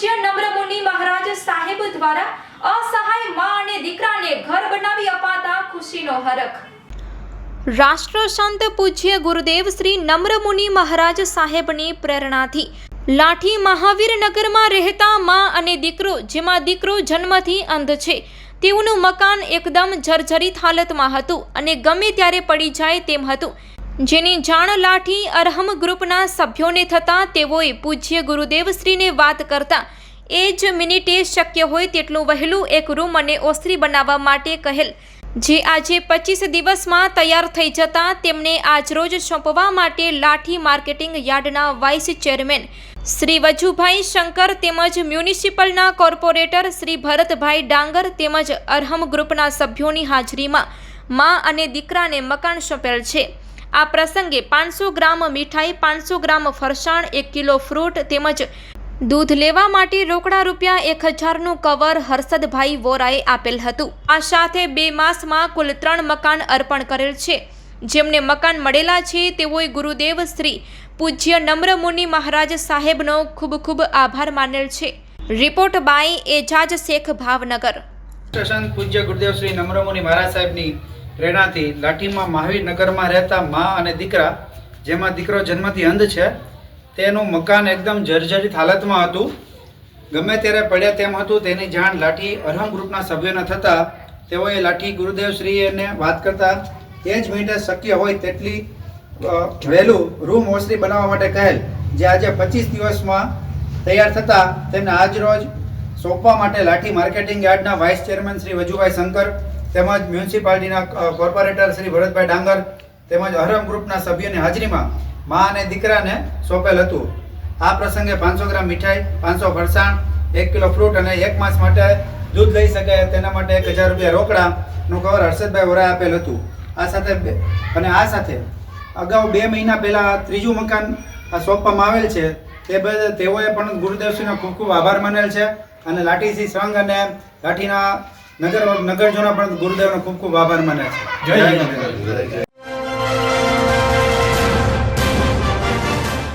પૂજ્ય નમ્રમુનિ મહારાજ સાહેબ દ્વારા અસહાયમાં અને દીકરાને ઘર બનાવી અપાતા ખુશીનો હરખ. રાષ્ટ્રસંત પૂજ્ય ગુરુદેવ શ્રી નમ્રમુનિ મહારાજ સાહેબની પ્રેરણાથી લાઠી મહાવીરનગરમાં રહેતા મા અને દીકરો, જેમાં દીકરો જન્મથી અંધ છે, તેઓનું મકાન એકદમ જર્જરિત હાલતમાં હતું અને ગમે ત્યારે પડી જાય તેમ હતું. જેની જાણ લાઠી અરહમ ગ્રુપના સભ્યોને થતાં તેઓએ પૂજ્ય ગુરુદેવશ્રીને વાત કરતા, એ જ મિનિટે શક્ય હોય તેટલું વહેલું એક રૂમ અને ઓસરી બનાવવા માટે કહેલ. જે આજે પચીસ દિવસમાં તૈયાર થઈ જતાં તેમને આજરોજ સોંપવા માટે લાઠી માર્કેટિંગ યાર્ડના વાઇસ ચેરમેન શ્રી વજુભાઈ શંકર તેમજ મ્યુનિસિપલના કોર્પોરેટર શ્રી ભરતભાઈ ડાંગર તેમજ અરહમ ગ્રુપના સભ્યોની હાજરીમાં મા અને દીકરાને મકાન સોંપેલ છે. આ પ્રસંગે પાંચસો ગ્રામ મીઠાઈ, પાંચસો ગ્રામ ફરસાણ, એક કિલો ફ્રૂટ તેમજ દૂધ લેવા માટે રોકડા રૂપિયા એક હજારનું કવર હર્ષદભાઈ વોરાએ આપેલ હતું. આ સાથે બે માસમાં કુલ ત્રણ મકાન અર્પણ કરેલ છે. જેમને મકાન મળેલા છે તેઓએ ગુરુદેવ શ્રી પૂજ્ય નમ્રમુનિ મહારાજ સાહેબનો ખૂબ ખૂબ આભાર માનેલ છે. Report by Ejaz Shaikh Bhavnagar. પૂજ્ય ગુરુદેવ શ્રી નમ્રમુનિ મહારાજ સાહેબની પ્રેરણાથી લાઠીમાં મહાવીર નગરમાં રહેતા મા અને દીકરા, જેમાં દીકરો જન્મથી અંધ છે, તેનું મકાન એકદમ જર્જરિત હાલતમાં હતું. ગમે ત્યારે પડ્યા તેમ હતું, તેની જાણ લાઠી અરહમ ગ્રુપના સભ્યોને થતાં, તેઓએ લાઠી ગુરુદેવ શ્રીને વાત કરતા, એ જ મિનિટે શક્ય હોય તેટલી વહેલું રૂમ ઓસરી બનાવવા માટે કહેલ. જે આજે પચીસ દિવસમાં તૈયાર થતાં, તેમને આજ રોજ સોંપવા માટે લાઠી માર્કેટિંગ યાર્ડના વાઇસ ચેરમેન શ્રી વજુભાઈ શંકર તેમજ મ્યુનિસિપાલિટીના કોર્પોરેટર શ્રી ભરતભાઈ ડાંગર તેમજ અહરમ ગ્રુપના સભ્યોની હાજરીમાં મા અને દીકરાને સોંપેલ હતું. આ પ્રસંગે પાંચસો ગ્રામ મીઠાઈ, પાંચસો ફરસાણ, એક કિલો ફ્રૂટ અને એક માસ માટે દૂધ લઈ શકે તેના માટે એક હજાર રૂપિયા રોકડાનું કવર હર્ષદભાઈ વોરાએ આપેલ હતું. આ સાથે અને આ સાથે અગાઉ બે મહિના પહેલાં ત્રીજું મકાન સોંપવામાં આવેલ છે. તે તેઓએ પણ ગુરુદેવશ્રીનો ખૂબ ખૂબ આભાર માનેલ છે. અને લાઠીસી સંઘ અને લાઠીના નગર નગરજનો પણ ગુરુદેવનો ખૂબ ખૂબ આભાર માને છે જય.